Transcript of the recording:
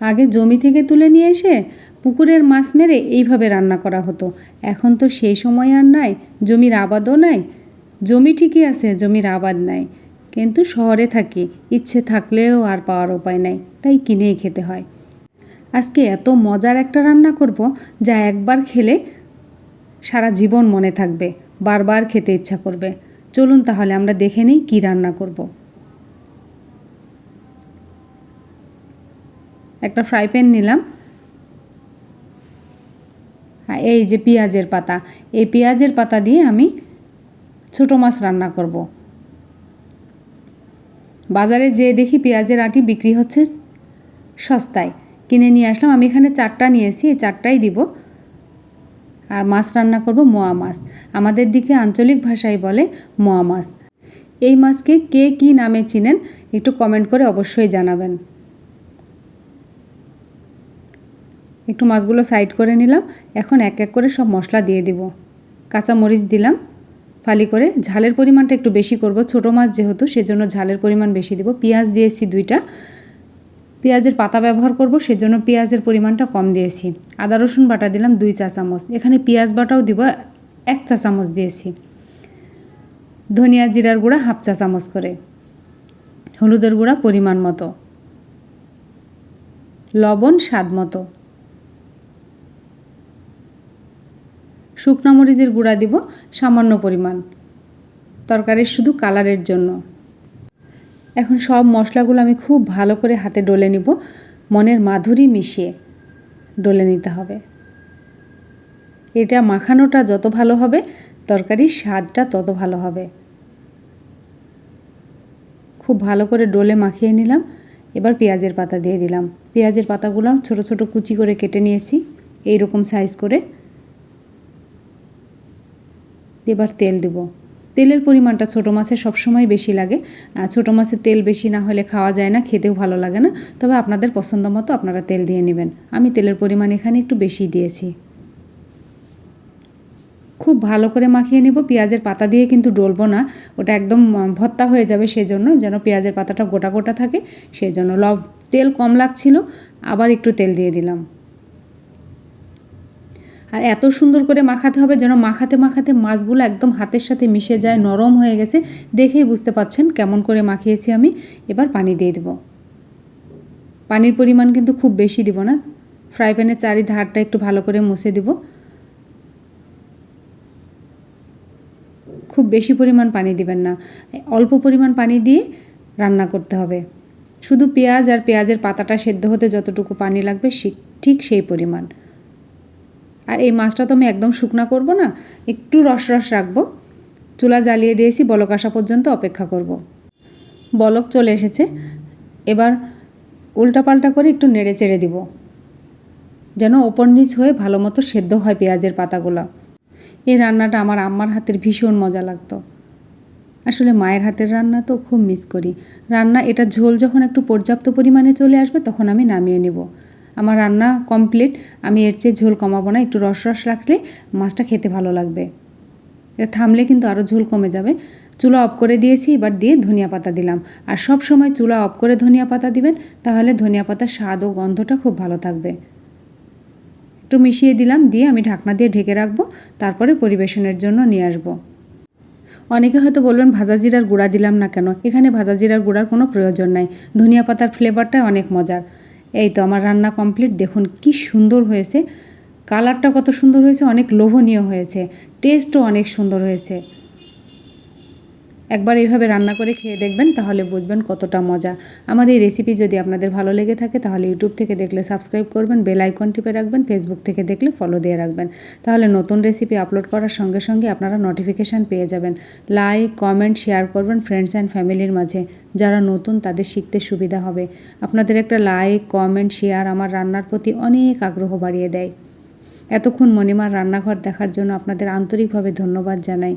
আগে জমি থেকে তুলে নিয়ে এসে পুকুরের মাছ মেরে এইভাবে রান্না করা হতো। এখন তো সেই সময় আর নাই, জমির আবাদও নাই, জমি ঠিকই আছে, জমির আবাদ নাই। কিন্তু শহরে থাকি, ইচ্ছে থাকলেও আর পাওয়ার উপায় নাই, তাই কিনেই খেতে হয়। আজকে এত মজার একটা রান্না করব, যা একবার খেলে সারা জীবন মনে থাকবে, বারবার খেতে ইচ্ছা করবে। চলুন তাহলে আমরা দেখে নিই কী রান্না করব। একটা ফ্রাই প্যান নিলাম। আর এই যে পেঁয়াজের পাতা। এই পেঁয়াজের পাতা দিয়ে আমি ছোটো মাছ রান্না করব। বাজারে যেয়ে দেখি পেঁয়াজের আটি বিক্রি হচ্ছে সস্তায়। কিনে নিয়ে আসলাম। আমি এখানে চারটা নিয়েছি, এই চারটাই দিব। আর মাছ রান্না করব মোয়া মাছ। আমাদের দিকে আঞ্চলিক ভাষায় বলে মোয়া মাছ। এই মাছকে কে কী নামে চিনেন একটু কমেন্ট করে অবশ্যই জানাবেন। একটু মাছগুলো সাইড করে নিলাম। এখন এক এক করে সব মশলা দিয়ে দিব। কাঁচা মরিচ দিলাম। ফালি করে ঝালের পরিমাণটা একটু বেশি করব। ছোটো মাছ যেহেতু, সেজন্য ঝালের পরিমাণ বেশি দিব। পেঁয়াজ দিয়েছি দুইটা। পেঁয়াজের পাতা ব্যবহার করব, সেজন্য পেঁয়াজের পরিমাণটা কম দিয়েছি। আদা, রসুন বাটা দিলাম দুই চা চামচ। এখানে পেঁয়াজ বাটাও দিব এক চা চামচ দিয়েছি। ধনিয়া জিরার গুঁড়া হাফ চা চামচ করে। হলুদের গুঁড়া পরিমাণ মতো। লবণ স্বাদ মতো। শুকনা মরিচের গুঁড়া দিব, সামান্য পরিমাণ। তরকারির শুধু কালারের জন্য। এখন সব মশলাগুলো আমি খুব ভালো করে হাতে ডলে নিব, মনের মাধুরী মিশিয়ে ডলে নিতে হবে। এটা মাখানোটা যত ভালো হবে, তরকারির স্বাদটা তত ভালো হবে। খুব ভালো করে ডলে মাখিয়ে নিলাম, এবার পেঁয়াজের পাতা দিয়ে দিলাম। পেঁয়াজের পাতাগুলো ছোট ছোট কুচি করে কেটে নিয়েছি এই রকম সাইজ করে। এবার তেল দেব। তেলের পরিমাণটা ছোটো মাছে সবসময় বেশি লাগে। ছোটো মাছে তেল বেশি না হলে খাওয়া যায় না, খেতেও ভালো লাগে না। তবে আপনাদের পছন্দ মতো আপনারা তেল দিয়ে নেবেন। আমি তেলের পরিমাণ এখানে একটু বেশি দিয়েছি। খুব ভালো করে মাখিয়ে নেব। পেঁয়াজের পাতা দিয়ে কিন্তু ডলবো না। ওটা একদম ভত্তা হয়ে যাবে সেই জন্য যেন পেঁয়াজের পাতাটা গোটা গোটা থাকে সেই জন্য লব, তেল কম লাগছিল, আবার একটু তেল দিয়ে দিলাম। আর এত সুন্দর করে মাখাতে হবে যেন মাখাতে মাখাতে মাছগুলো একদম হাতের সাথে মিশে যায়, নরম হয়ে গেছে। দেখেই বুঝতে পাচ্ছেন কেমন করে মাখিয়েছি আমি। এবার পানি দিয়ে দেব। পানির পরিমাণ কিন্তু খুব বেশি দিব না। ফ্রাই প্যানের চারি ধারটা একটু ভালো করে মুছে দিব। খুব বেশি পরিমাণ পানি দিবেন না। অল্প পরিমাণ পানি দিয়ে রান্না করতে হবে। শুধু পেঁয়াজ আর পেঁয়াজের পাতাটা সেদ্ধ হতে যতটুকু পানি লাগবে ঠিক সেই পরিমাণ। আর এই মাছটা তো আমি একদম শুকনা করব না, একটু রস রস রাখব। চুলা জ্বালিয়ে দিয়েছি, বলক আসা পর্যন্ত অপেক্ষা করব। বলক চলে এসেছে, এবার উল্টাপাল্টা করে একটু নেড়ে চেড়ে দিব, যেন ওপর নিচ হয়ে ভালো মতো সেদ্ধ হয় পেঁয়াজের পাতাগুলো। এই রান্নাটা আমার আম্মার হাতের ভীষণ মজা লাগতো। আসলে মায়ের হাতের রান্না তো খুব মিস করি। রান্না, এটা ঝোল যখন একটু পর্যাপ্ত পরিমাণে চলে আসবে, তখন আমি নামিয়ে নেব। আমার রান্না কমপ্লিট আমি এর চেয়ে ঝোল কমাবো না, একটু রস রস রাখলে মাছটা খেতে ভালো লাগবে। এটা থামলে কিন্তু আরও ঝোল কমে যাবে। চুলা অফ করে দিয়েছি, এবার দিয়ে ধনিয়া পাতা দিলাম। আর সব সময় চুলা অফ করে ধনিয়া পাতা দিবেন, তাহলে ধনিয়া পাতার স্বাদ ও গন্ধটা খুব ভালো থাকবে। একটু মিশিয়ে দিলাম, দিয়ে আমি ঢাকনা দিয়ে ঢেকে রাখব, তারপরে পরিবেশনের জন্য নিয়ে আসব। অনেকে হয়তো বলবেন, ভাজা জিরার গুঁড়া দিলাম না কেন? এখানে ভাজা জিরার গুঁড়ার কোনো প্রয়োজন নাই। ধনিয়া পাতার ফ্লেভারটাই অনেক মজার। এই তো আমার রান্না কমপ্লিট দেখুন কি সুন্দর হয়েছে। কালারটা কত সুন্দর হয়েছে, অনেক লোভনীয় হয়েছে। টেস্টও অনেক সুন্দর হয়েছে। একবার এইভাবে রান্না করে খেয়ে দেখবেন, তাহলে বুঝবেন কতটা মজা। আমার এই রেসিপি যদি আপনাদের ভালো লেগে থাকে, তাহলে ইউটিউব থেকে দেখলে সাবস্ক্রাইব করবেন বেল আইকন টিপে রাখবেন ফেসবুক থেকে দেখলে ফলো দিয়ে রাখবেন। তাহলে নতুন রেসিপি আপলোড করার সঙ্গে সঙ্গে আপনারা নোটিফিকেশান পেয়ে যাবেন। লাইক কমেন্ট শেয়ার করবেন ফ্রেন্ডস অ্যান্ড ফ্যামিলির মাঝে, যারা নতুন তাদের শিখতে সুবিধা হবে। আপনাদের একটা লাইক কমেন্ট শেয়ার আমার রান্নার প্রতি অনেক আগ্রহ বাড়িয়ে দেয়। এতক্ষণ মণিমার রান্নাঘর দেখার জন্য আপনাদের আন্তরিকভাবে ধন্যবাদ জানাই।